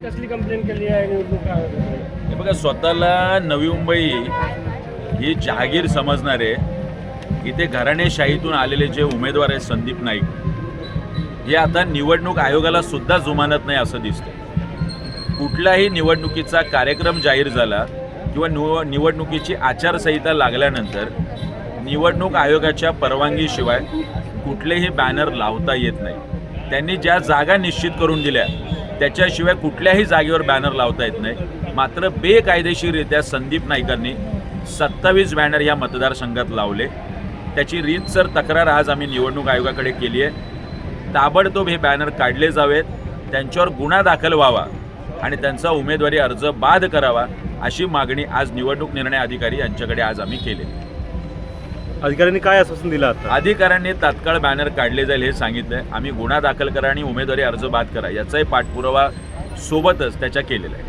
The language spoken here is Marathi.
कसली कंप्लेंट केली आहे निवडणूक आयोगाकडे हे बघा स्वतःला नवी मुंबई ही जहागीर समजणारे इथे घराणेशाहीतून आलेले जे उमेदवार आहेत संदीप नाईक हे आता निवडणूक आयोगाला सुद्धा जुमानत नाही असं दिसतं कुठलाही निवडणुकीचा कार्यक्रम जाहीर झाला किंवा निव निवडणुकीची आचारसंहिता लागल्यानंतर निवडणूक आयोगाच्या परवानगीशिवाय कुठलेही बॅनर लावता येत नाही. त्यांनी ज्या जागा निश्चित करून दिल्या त्याच्याशिवाय कुठल्याही जागेवर बॅनर लावता येत नाही. मात्र बेकायदेशीररित्या संदीप नाईकांनी सत्तावीस बॅनर या मतदारसंघात लावले. त्याची रीतसर तक्रार आज आम्ही निवडणूक आयोगाकडे केली आहे. ताबडतोब हे बॅनर काढले जावेत. त्यांच्यावर गुन्हा दाखल व्हावा आणि त्यांचा उमेदवारी अर्ज बाद करावा अशी मागणी आज निवडणूक निर्णय अधिकारी यांच्याकडे आज आम्ही केली. अधिकाऱ्यांनी काय आश्वासन दिलं आता? अधिकाऱ्यांनी तात्काळ बॅनर काढले जाईल हे सांगितलंय. आम्ही गुन्हा दाखल करा आणि उमेदवारी अर्ज बाद करा. याचाही पाठपुरावा सोबतच त्याच्या केलेला आहे.